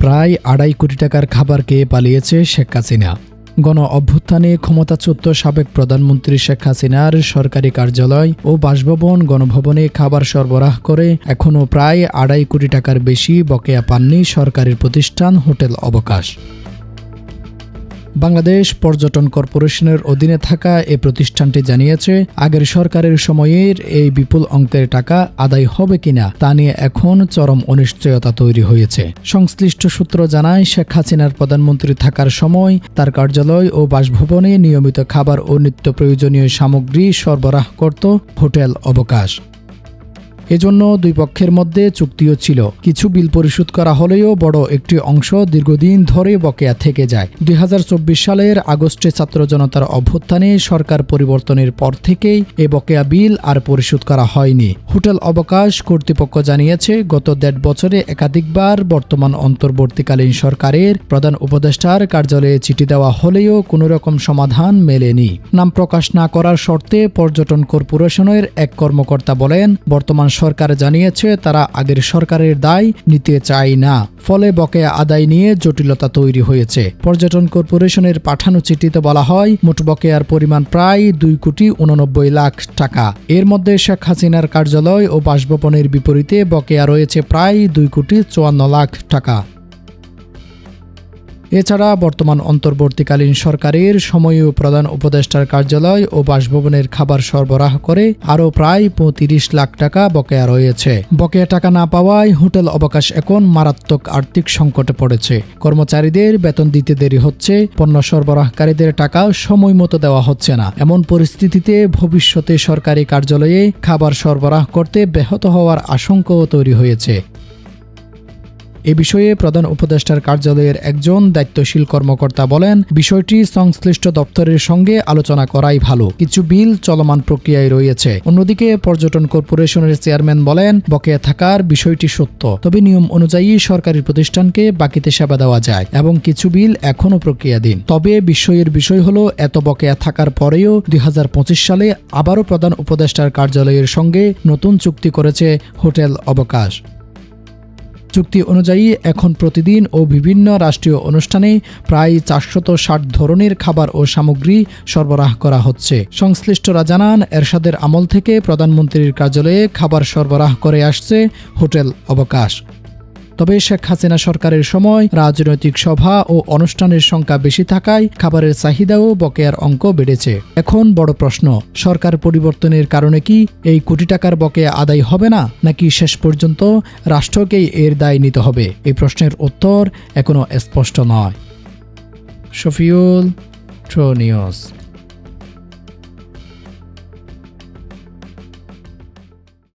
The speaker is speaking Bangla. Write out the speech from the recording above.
প্রায় আড়াই কোটি টাকার খাবার খেয়ে পালিয়েছে শেখ হাসিনা। গণ অভ্যুত্থানে ক্ষমতাচ্যুত সাবেক প্রধানমন্ত্রী শেখ হাসিনার সরকারি কার্যালয় ও বাসভবন গণভবনে খাবার সরবরাহ করে এখনও প্রায় আড়াই কোটি টাকার বেশি বকেয়া পাননি সরকারি প্রতিষ্ঠান হোটেল অবকাশ। বাংলাদেশ পর্যটন কর্পোরেশনের অধীনে থাকা এ প্রতিষ্ঠানটি জানিয়েছে, আগের সরকারের সময়ের এই বিপুল অঙ্কের টাকা আদায় হবে কিনা তা নিয়ে এখন চরম অনিশ্চয়তা তৈরি হয়েছে। সংশ্লিষ্ট সূত্র জানায়, শেখ হাসিনার প্রধানমন্ত্রী থাকার সময় তার কার্যালয় ও বাসভবনে নিয়মিত খাবার ও নিত্য প্রয়োজনীয় সামগ্রী সরবরাহ করত হোটেল অবকাশ। এজন্য দুই পক্ষের মধ্যে চুক্তিও ছিল। কিছু বিল পরিশোধ করা হলেও বড় একটি অংশ দীর্ঘদিন ধরে বকেয়া থেকে যায়। দুই হাজার চব্বিশ সালের আগস্টে ছাত্র জনতার অভ্যুত্থানে সরকার পরিবর্তনের পর থেকেই এ বকেয়া বিল আর পরিশোধ করা হয়নি। হোটেল অবকাশ কর্তৃপক্ষ জানিয়েছে, গত দেড় বছরে একাধিকবার বর্তমান অন্তর্বর্তীকালীন সরকারের প্রধান উপদেষ্টার কার্যালয়ে চিঠি দেওয়া হলেও কোনো রকম সমাধান মেলেনি। নাম প্রকাশ না করার শর্তে পর্যটন কর্পোরেশনের এক কর্মকর্তা বলেন, বর্তমান সরকার জানিয়েছে, তারা আগের সরকারের দায় নিতে চায় না। ফলে বকেয়া আদায় নিয়ে জটিলতা তৈরি হয়েছে। পর্যটন কর্পোরেশনের পাঠানো চিঠিতে বলা হয়, মোট বকেয়ার পরিমাণ প্রায় দুই কোটি উননব্বই লাখ টাকা। এর মধ্যে শেখ হাসিনার কার্যালয় ও বাসভবনের বিপরীতে বকেয়া রয়েছে প্রায় দুই কোটি চুয়ান্ন লাখ টাকা। এছাড়া বর্তমান অন্তর্বর্তীকালীন সরকারের সময়ীয় প্রধান উপদেষ্টার কার্যালয় ও বাসভবনের খাবার সরবরাহ করে আরও প্রায় পঁয়ত্রিশ লাখ টাকা বকেয়া রয়েছে। বকেয়া টাকা না পাওয়ায় হোটেল অবকাশ এখন মারাত্মক আর্থিক সংকটে পড়েছে। কর্মচারীদের বেতন দিতে দেরি হচ্ছে, পণ্য সরবরাহকারীদের টাকা সময় মতো দেওয়া হচ্ছে না। এমন পরিস্থিতিতে ভবিষ্যতে সরকারি কার্যালয়ে খাবার সরবরাহ করতে ব্যাহত হওয়ার আশঙ্কাও তৈরি হয়েছে। এ বিষয়ে প্রধান উপদেষ্টার কার্যালয়ের একজন দায়িত্বশীল কর্মকর্তা বলেন, বিষয়টি সংশ্লিষ্ট দপ্তরের সঙ্গে আলোচনা করাই ভালো। কিছু বিল চলমান প্রক্রিয়ায় রয়েছে। অন্যদিকে পর্যটন কর্পোরেশনের চেয়ারম্যান বলেন, বকেয়া থাকার বিষয়টি সত্য। তবে নিয়ম অনুযায়ী সরকারি প্রতিষ্ঠানকে বাকিতে সেবা দেওয়া যায় এবং কিছু বিল এখনও প্রক্রিয়াধীন। তবে বিস্ময়ের বিষয় হলো, এত বকেয়া থাকার পরেও দুই হাজার পঁচিশ সালে আবারও প্রধান উপদেষ্টার কার্যালয়ের সঙ্গে নতুন চুক্তি করেছে হোটেল অবকাশ। চুক্তি অনুযায়ী এখন প্রতিদিন ও বিভিন্ন রাষ্ট্রীয় অনুষ্ঠানে প্রায় চারশত ষাট ধরনের খাবার ও সামগ্রী সরবরাহ করা হচ্ছে। সংশ্লিষ্টরা জানান, এরশাদের আমল থেকে প্রধানমন্ত্রীর কার্যালয়ে খাবার সরবরাহ করে আসছে হোটেল অবকাশ। তবে শেখ হাসিনা সরকারের সময় রাজনৈতিক সভা ও অনুষ্ঠানের সংখ্যা বেশি থাকায় খাবারের চাহিদাও বকেয়ার অঙ্ক বেড়েছে। এখন বড় প্রশ্ন, সরকার পরিবর্তনের কারণে কি এই কোটি টাকার বকেয়া আদায় হবে না, নাকি শেষ পর্যন্ত রাষ্ট্রকেই এর দায় নিতে হবে? এই প্রশ্নের উত্তর এখনও স্পষ্ট নয়। শফিউল ট্রো নিউজ।